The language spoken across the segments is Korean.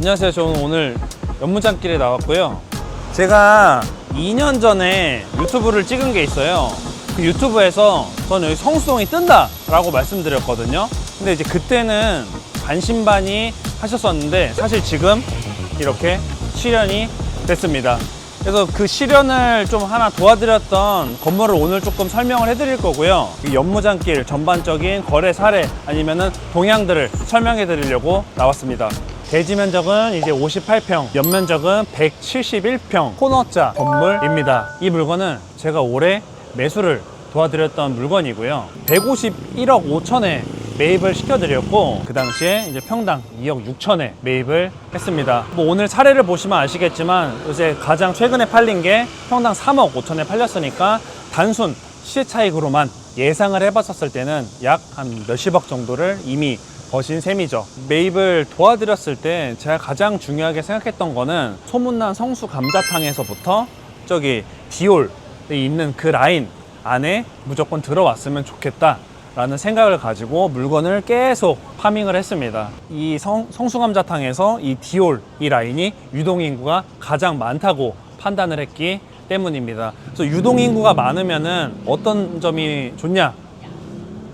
안녕하세요. 저는 오늘 연무장길에 나왔고요. 제가 2년 전에 유튜브를 찍은 게 있어요. 그 유튜브에서 저는 여기 성수동이 뜬다라고 말씀드렸거든요. 근데 이제 그때는 반신반의 하셨었는데 사실 지금 이렇게 실현이 됐습니다. 그래서 그 실현을 좀 하나 도와드렸던 건물을 오늘 조금 설명을 해드릴 거고요. 이 연무장길 전반적인 거래 사례 아니면은 동향들을 설명해 드리려고 나왔습니다. 대지 면적은 이제 58평, 연면적은 171평 코너자 건물입니다. 이 물건은 제가 올해 매수를 도와드렸던 물건이고요. 151억 5천에 매입을 시켜드렸고 그 당시에 이제 평당 2억 6천에 매입을 했습니다. 뭐 오늘 사례를 보시면 아시겠지만 요새 가장 최근에 팔린 게 평당 3억 5천에 팔렸으니까 단순 시세 차익으로만 예상을 해봤었을 때는 약 한 몇십억 정도를 이미 버신 셈이죠. 매입을 도와드렸을 때 제가 가장 중요하게 생각했던 거는 소문난 성수 감자탕에서부터 저기 디올이 있는 그 라인 안에 무조건 들어왔으면 좋겠다. 라는 생각을 가지고 물건을 계속 파밍을 했습니다. 이 성, 성수감자탕에서 이 디올 이 라인이 유동인구가 가장 많다고 판단을 했기 때문입니다. 그래서 유동인구가 많으면은 어떤 점이 좋냐?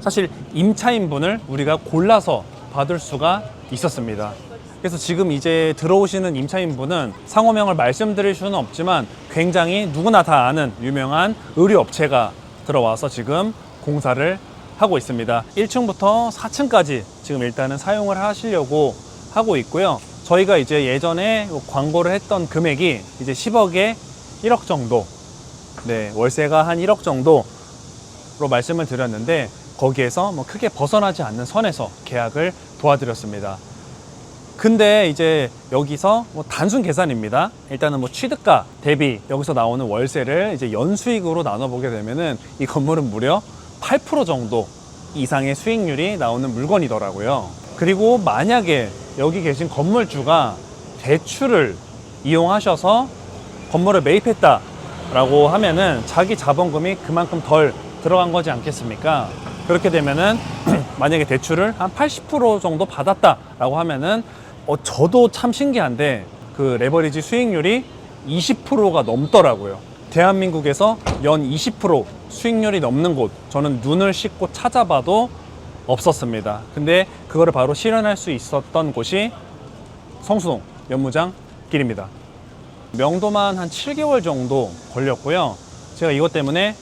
사실 임차인분을 우리가 골라서 받을 수가 있었습니다. 그래서 지금 이제 들어오시는 임차인분은 상호명을 말씀드릴 수는 없지만 굉장히 누구나 다 아는 유명한 의류업체가 들어와서 지금 공사를 하고 있습니다. 1층부터 4층까지 지금 일단은 사용을 하시려고 하고 있고요. 저희가 이제 예전에 광고를 했던 금액이 이제 10억에 1억 정도. 네, 월세가 한 1억 정도로 말씀을 드렸는데 거기에서 뭐 크게 벗어나지 않는 선에서 계약을 도와드렸습니다. 근데 이제 여기서 뭐 단순 계산입니다. 일단은 뭐 취득가 대비 여기서 나오는 월세를 이제 연수익으로 나눠보게 되면은 이 건물은 무려 8% 정도 이상의 수익률이 나오는 물건이더라고요. 그리고 만약에 여기 계신 건물주가 대출을 이용하셔서 건물을 매입했다라고 하면은 자기 자본금이 그만큼 덜 들어간 거지 않겠습니까? 그렇게 되면은 만약에 대출을 한 80% 정도 받았다라고 하면은 어 저도 참 신기한데 그 레버리지 수익률이 20%가 넘더라고요. 대한민국에서 연 20% 수익률이 넘는 곳 저는 눈을 씻고 찾아봐도 없었습니다. 근데 그거를 바로 실현할 수 있었던 곳이 성수동 연무장 길입니다. 명도만 한 7개월 정도 걸렸고요. 제가 이것 때문에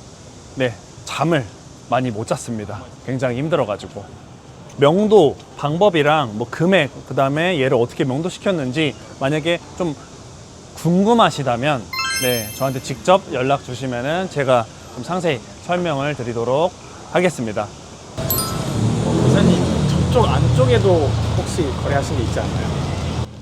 네 잠을 많이 못 잤습니다. 굉장히 힘들어가지고 명도 방법이랑 뭐 금액 그 다음에 얘를 어떻게 명도 시켰는지 만약에 좀 궁금하시다면 네 저한테 직접 연락 주시면은 제가 좀 상세히 설명을 드리도록 하겠습니다. 기사님 저쪽 안쪽에도 혹시 거래하신 게 있지 않나요?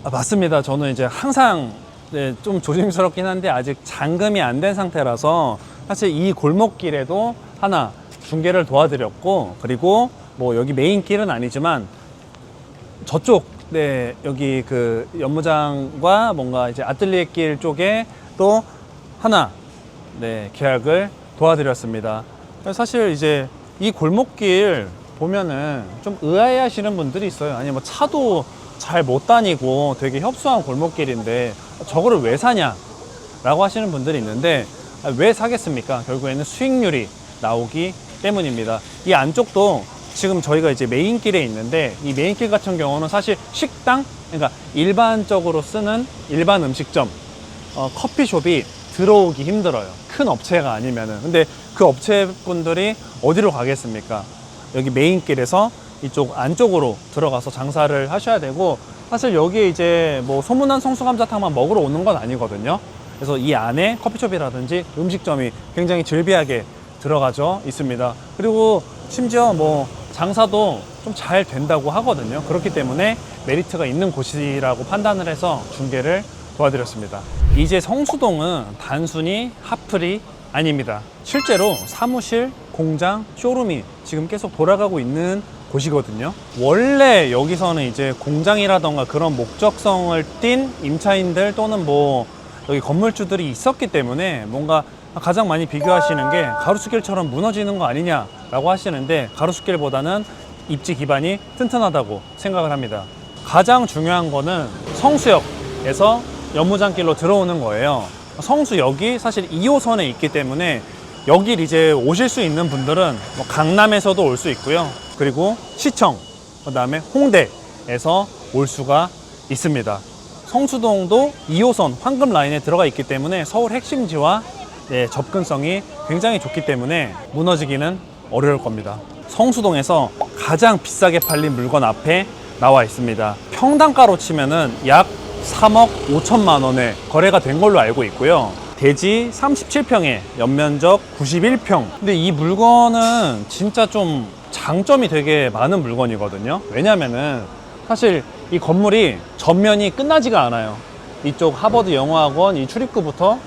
아, 맞습니다. 저는 이제 항상 네, 좀 조심스럽긴 한데 아직 잔금이 안 된 상태라서 사실 이 골목길에도 하나 중개를 도와드렸고 그리고 뭐 여기 메인 길은 아니지만 저쪽 네 여기 그 연무장과 뭔가 이제 아틀리에 길 쪽에 또 하나 네 계약을 도와드렸습니다. 사실 이제 이 골목길 보면은 좀 의아해하시는 분들이 있어요. 아니 뭐 차도 잘 못 다니고 되게 협소한 골목길인데 저거를 왜 사냐? 라고 하시는 분들이 있는데 아, 왜 사겠습니까? 결국에는 수익률이 나오기 때문입니다. 이 안쪽도 지금 저희가 이제 메인길에 있는데 이 메인길 같은 경우는 사실 식당, 그러니까 일반적으로 쓰는 일반 음식점, 어, 커피숍이 들어오기 힘들어요. 큰 업체가 아니면은. 근데 그 업체분들이 어디로 가겠습니까? 여기 메인길에서 이쪽 안쪽으로 들어가서 장사를 하셔야 되고 사실 여기에 이제 뭐 소문난 성수감자탕만 먹으러 오는 건 아니거든요. 그래서 이 안에 커피숍이라든지 음식점이 굉장히 즐비하게 들어가져 있습니다. 그리고 심지어 뭐 장사도 좀 잘 된다고 하거든요. 그렇기 때문에 메리트가 있는 곳이라고 판단을 해서 중개를 도와드렸습니다. 이제 성수동은 단순히 핫플이 아닙니다. 실제로 사무실, 공장, 쇼룸이 지금 계속 돌아가고 있는 곳이거든요. 원래 여기서는 이제 공장이라던가 그런 목적성을 띈 임차인들 또는 뭐 여기 건물주들이 있었기 때문에 뭔가 가장 많이 비교하시는 게 가로수길처럼 무너지는 거 아니냐라고 하시는데 가로수길보다는 입지 기반이 튼튼하다고 생각을 합니다. 가장 중요한 거는 성수역에서 연무장길로 들어오는 거예요. 성수역이 사실 2호선에 있기 때문에 여길 이제 오실 수 있는 분들은 뭐 강남에서도 올 수 있고요. 그리고 시청, 그 다음에 홍대에서 올 수가 있습니다. 성수동도 2호선 황금 라인에 들어가 있기 때문에 서울 핵심지와 예, 접근성이 굉장히 좋기 때문에 무너지기는 어려울 겁니다. 성수동에서 가장 비싸게 팔린 물건 앞에 나와 있습니다. 평당가로 치면은 약 3억 5천만 원에 거래가 된 걸로 알고 있고요. 대지 37평에 연면적 91평. 근데 이 물건은 진짜 좀 장점이 되게 많은 물건이거든요. 왜냐면은 사실 이 건물이 전면이 끝나지가 않아요. 이쪽 하버드 영어학원 이 출입구부터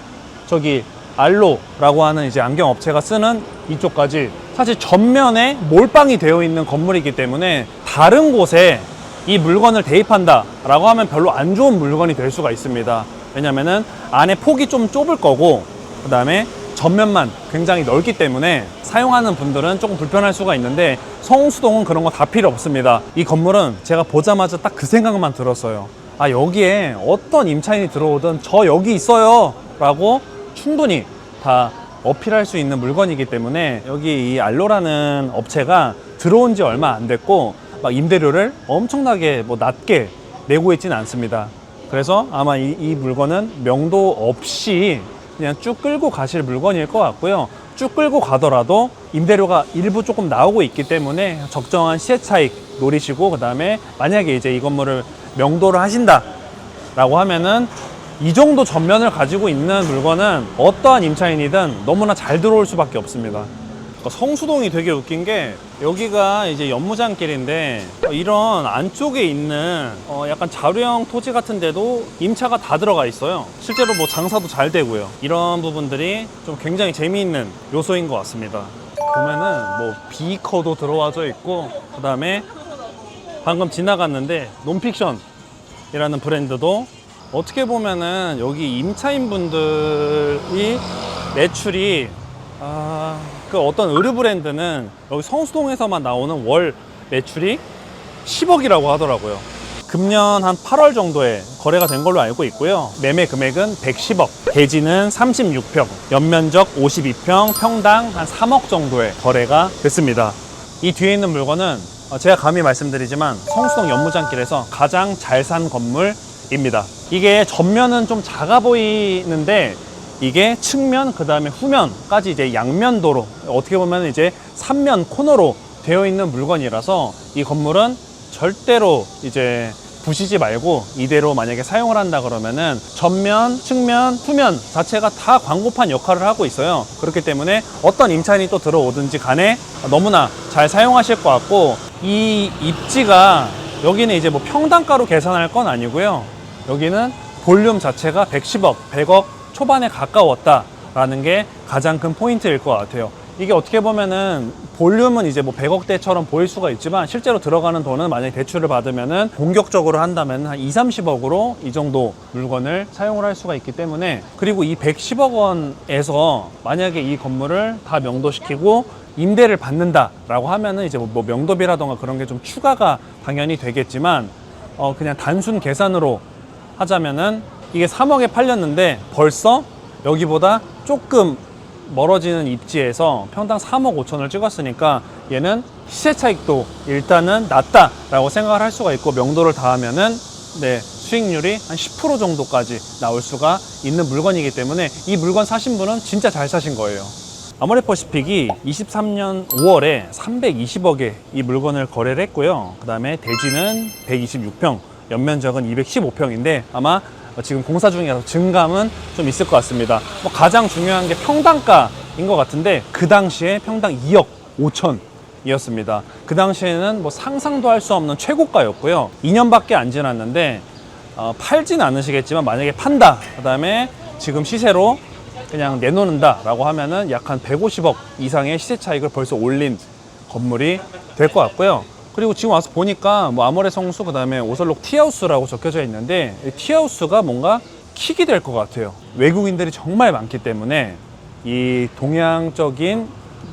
저기 알로라고 하는 이제 안경 업체가 쓰는 이쪽까지 사실 전면에 몰빵이 되어 있는 건물이기 때문에 다른 곳에 이 물건을 대입한다라고 하면 별로 안 좋은 물건이 될 수가 있습니다. 왜냐면은 안에 폭이 좀 좁을 거고 그 다음에 전면만 굉장히 넓기 때문에 사용하는 분들은 조금 불편할 수가 있는데 성수동은 그런 거 다 필요 없습니다. 이 건물은 제가 보자마자 딱 그 생각만 들었어요. 아 여기에 어떤 임차인이 들어오든 저 여기 있어요 라고 충분히 다 어필할 수 있는 물건이기 때문에 여기 이 알로라는 업체가 들어온 지 얼마 안 됐고 막 임대료를 엄청나게 뭐 낮게 내고 있지는 않습니다. 그래서 아마 이, 이 물건은 명도 없이 그냥 쭉 끌고 가실 물건일 것 같고요. 쭉 끌고 가더라도 임대료가 일부 조금 나오고 있기 때문에 적정한 시세 차익 노리시고 그 다음에 만약에 이제 이 건물을 명도를 하신다 라고 하면은 이 정도 전면을 가지고 있는 물건은 어떠한 임차인이든 너무나 잘 들어올 수밖에 없습니다. 그러니까 성수동이 되게 웃긴 게 여기가 이제 연무장길인데 어, 이런 안쪽에 있는 어 약간 자루형 토지 같은 데도 임차가 다 들어가 있어요. 실제로 뭐 장사도 잘 되고요. 이런 부분들이 좀 굉장히 재미있는 요소인 것 같습니다. 보면은 뭐 비커도 들어와져 있고 그 다음에 방금 지나갔는데 논픽션이라는 브랜드도 어떻게 보면은 여기 임차인 분들이 매출이 아, 그 어떤 의류 브랜드는 여기 성수동에서만 나오는 월 매출이 10억이라고 하더라고요. 금년 한 8월 정도에 거래가 된 걸로 알고 있고요. 매매 금액은 110억, 대지는 36평, 연면적 52평, 평당 한 3억 정도의 거래가 됐습니다. 이 뒤에 있는 물건은 어, 제가 감히 말씀드리지만 성수동 연무장길에서 가장 잘 산 건물입니다. 이게 전면은 좀 작아 보이는데 이게 측면 그 다음에 후면까지 이제 양면도로 어떻게 보면 이제 삼면 코너로 되어 있는 물건이라서 이 건물은 절대로 이제 부시지 말고 이대로 만약에 사용을 한다 그러면은 전면, 측면, 후면 자체가 다 광고판 역할을 하고 있어요. 그렇기 때문에 어떤 임차인이 또 들어오든지 간에 너무나 잘 사용하실 것 같고 이 입지가 여기는 이제 뭐 평당가로 계산할 건 아니고요. 여기는 볼륨 자체가 110억, 100억 초반에 가까웠다라는 게 가장 큰 포인트일 것 같아요. 이게 어떻게 보면은 볼륨은 이제 뭐 100억대처럼 보일 수가 있지만 실제로 들어가는 돈은 만약에 대출을 받으면은 공격적으로 한다면 한 2, 30억으로 이 정도 물건을 사용을 할 수가 있기 때문에 그리고 이 110억 원에서 만약에 이 건물을 다 명도시키고 임대를 받는다라고 하면은 이제 뭐 명도비라던가 그런 게 좀 추가가 당연히 되겠지만 어 그냥 단순 계산으로 하자면은 이게 3억에 팔렸는데 벌써 여기보다 조금 멀어지는 입지에서 평당 3억 5천을 찍었으니까 얘는 시세 차익도 일단은 낮다라고 생각을 할 수가 있고 명도를 다하면은 네, 수익률이 한 10% 정도까지 나올 수가 있는 물건이기 때문에 이 물건 사신 분은 진짜 잘 사신 거예요. 아모레 퍼시픽이 23년 5월에 320억에 이 물건을 거래를 했고요. 그 다음에 대지는 126평, 연면적은 215평인데 아마 지금 공사 중이라서 증감은 좀 있을 것 같습니다. 뭐 가장 중요한 게 평당가인 것 같은데 그 당시에 평당 2억 5천 이었습니다. 그 당시에는 뭐 상상도 할 수 없는 최고가였고요. 2년밖에 안 지났는데 어, 팔진 않으시겠지만 만약에 판다. 그다음에 지금 시세로 그냥 내놓는다라고 하면은 약 한 150억 이상의 시세 차익을 벌써 올린 건물이 될 것 같고요. 그리고 지금 와서 보니까 뭐 아모레 성수 그다음에 오설록 티하우스라고 적혀져 있는데 이 티하우스가 뭔가 킥이 될 것 같아요. 외국인들이 정말 많기 때문에 이 동양적인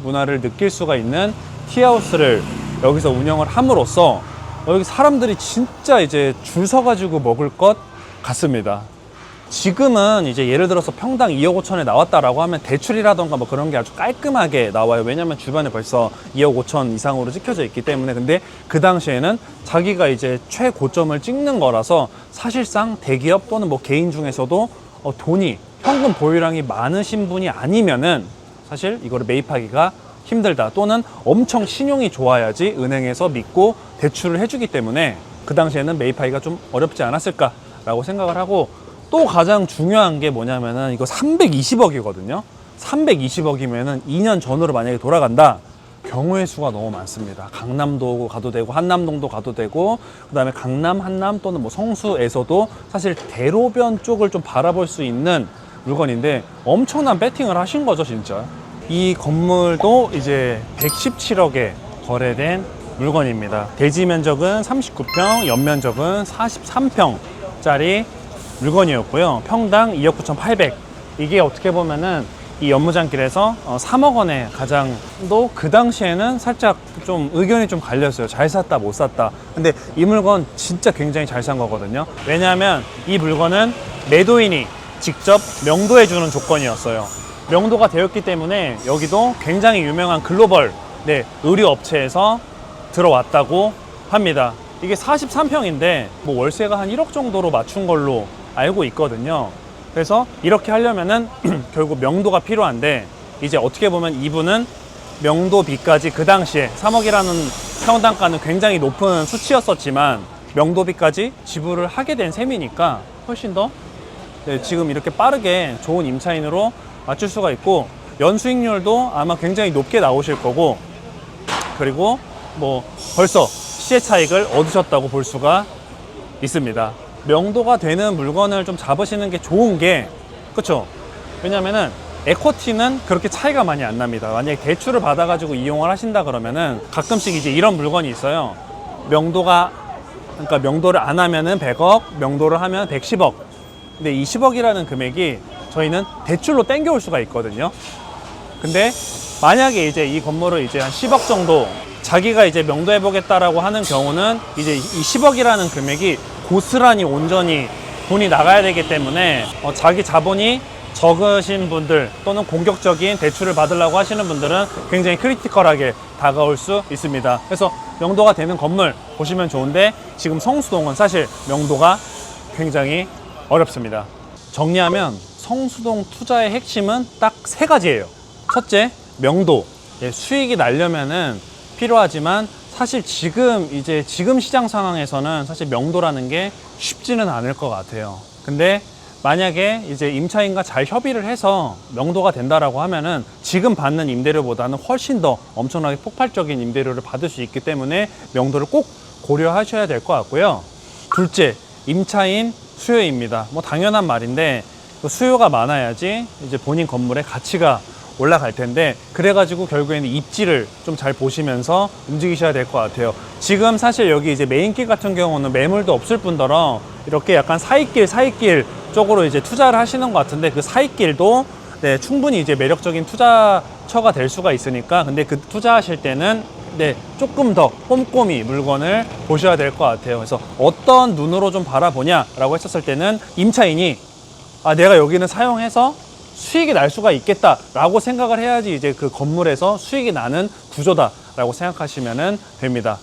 문화를 느낄 수가 있는 티하우스를 여기서 운영을 함으로써 여기 사람들이 진짜 이제 줄 서가지고 먹을 것 같습니다. 지금은 이제 예를 들어서 평당 2억 5천에 나왔다라고 하면 대출이라던가 뭐 그런 게 아주 깔끔하게 나와요. 왜냐면 주변에 벌써 2억 5천 이상으로 찍혀져 있기 때문에. 근데 그 당시에는 자기가 이제 최고점을 찍는 거라서 사실상 대기업 또는 뭐 개인 중에서도 어, 돈이 현금 보유량이 많으신 분이 아니면은 사실 이거를 매입하기가 힘들다 또는 엄청 신용이 좋아야지 은행에서 믿고 대출을 해주기 때문에 그 당시에는 매입하기가 좀 어렵지 않았을까라고 생각을 하고 또 가장 중요한 게 뭐냐면은 이거 320억이거든요. 320억이면은 2년 전으로 만약에 돌아간다. 경우의 수가 너무 많습니다. 강남도 가도 되고 한남동도 가도 되고 그다음에 강남, 한남 또는 뭐 성수에서도 사실 대로변 쪽을 좀 바라볼 수 있는 물건인데 엄청난 배팅을 하신 거죠, 진짜. 이 건물도 이제 117억에 거래된 물건입니다. 대지 면적은 39평, 연면적은 43평짜리 물건이었고요. 평당 2억 9,800. 이게 어떻게 보면은 이 연무장길에서 어, 3억 원에 가장도 그 당시에는 살짝 좀 의견이 좀 갈렸어요. 잘 샀다, 못 샀다. 근데 이 물건 진짜 굉장히 잘 산 거거든요. 왜냐하면 이 물건은 매도인이 직접 명도해 주는 조건이었어요. 명도가 되었기 때문에 여기도 굉장히 유명한 글로벌 네, 의류 업체에서 들어왔다고 합니다. 이게 43평인데 뭐 월세가 한 1억 정도로 맞춘 걸로 알고 있거든요. 그래서 이렇게 하려면은 결국 명도가 필요한데 이제 어떻게 보면 이분은 명도비까지 그 당시에 3억이라는 평당가는 굉장히 높은 수치였었지만 명도비까지 지불을 하게 된 셈이니까 훨씬 더 네, 지금 이렇게 빠르게 좋은 임차인으로 맞출 수가 있고 연수익률도 아마 굉장히 높게 나오실 거고 그리고 뭐 벌써 시세 차익을 얻으셨다고 볼 수가 있습니다. 명도가 되는 물건을 좀 잡으시는 게 좋은 게 그렇죠. 왜냐면은 에코티는 그렇게 차이가 많이 안 납니다. 만약에 대출을 받아 가지고 이용을 하신다 그러면은 가끔씩 이제 이런 물건이 있어요. 명도가 그러니까 명도를 안 하면은 100억, 명도를 하면 110억. 근데 이 10억이라는 금액이 저희는 대출로 땡겨올 수가 있거든요. 근데 만약에 이제 이 건물을 이제 한 10억 정도 자기가 이제 명도해 보겠다라고 하는 경우는 이제 이 10억이라는 금액이 고스란히 온전히 돈이 나가야 되기 때문에 어, 자기 자본이 적으신 분들 또는 공격적인 대출을 받으려고 하시는 분들은 굉장히 크리티컬하게 다가올 수 있습니다. 그래서 명도가 되는 건물 보시면 좋은데 지금 성수동은 사실 명도가 굉장히 어렵습니다. 정리하면 성수동 투자의 핵심은 딱 세 가지예요. 첫째, 명도. 예, 수익이 나려면은 필요하지만 사실 지금 이제 지금 시장 상황에서는 사실 명도라는 게 쉽지는 않을 것 같아요. 근데 만약에 이제 임차인과 잘 협의를 해서 명도가 된다라고 하면은 지금 받는 임대료보다는 훨씬 더 엄청나게 폭발적인 임대료를 받을 수 있기 때문에 명도를 꼭 고려하셔야 될 것 같고요. 둘째, 임차인 수요입니다. 뭐 당연한 말인데 그 수요가 많아야지 이제 본인 건물의 가치가 올라갈 텐데 그래가지고 결국에는 입지를 좀 잘 보시면서 움직이셔야 될 것 같아요. 지금 사실 여기 이제 메인길 같은 경우는 매물도 없을 뿐더러 이렇게 약간 사이길 사이길 쪽으로 이제 투자를 하시는 것 같은데 그 사이길도 네, 충분히 이제 매력적인 투자처가 될 수가 있으니까 근데 그 투자하실 때는 네, 조금 더 꼼꼼히 물건을 보셔야 될 것 같아요. 그래서 어떤 눈으로 좀 바라보냐라고 했었을 때는 임차인이 아, 내가 여기는 사용해서 수익이 날 수가 있겠다라고 생각을 해야지 이제 그 건물에서 수익이 나는 구조다라고 생각하시면 됩니다.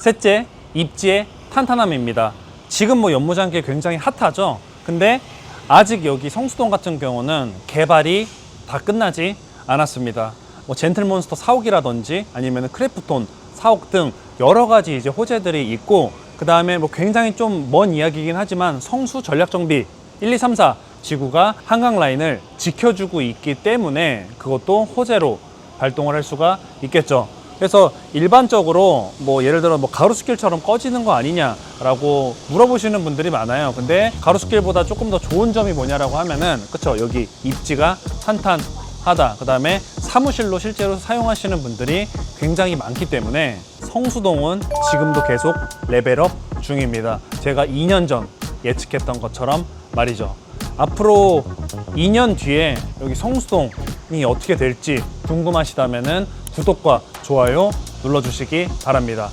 셋째, 입지의 탄탄함입니다. 지금 뭐 연무장길 굉장히 핫하죠. 근데 아직 여기 성수동 같은 경우는 개발이 다 끝나지 않았습니다. 뭐 젠틀몬스터 사옥이라든지 아니면 크래프톤 사옥 등 여러 가지 이제 호재들이 있고 그 다음에 뭐 굉장히 좀 먼 이야기이긴 하지만 성수 전략정비 1, 2, 3, 4 지구가 한강 라인을 지켜주고 있기 때문에 그것도 호재로 발동을 할 수가 있겠죠. 그래서 일반적으로 뭐 예를 들어 뭐 가로수길처럼 꺼지는 거 아니냐라고 물어보시는 분들이 많아요. 근데 가로수길보다 조금 더 좋은 점이 뭐냐라고 하면은 그쵸 여기 입지가 탄탄하다. 그다음에 사무실로 실제로 사용하시는 분들이 굉장히 많기 때문에 성수동은 지금도 계속 레벨업 중입니다. 제가 2년 전 예측했던 것처럼 말이죠. 앞으로 2년 뒤에 여기 성수동이 어떻게 될지 궁금하시다면은 구독과 좋아요 눌러주시기 바랍니다.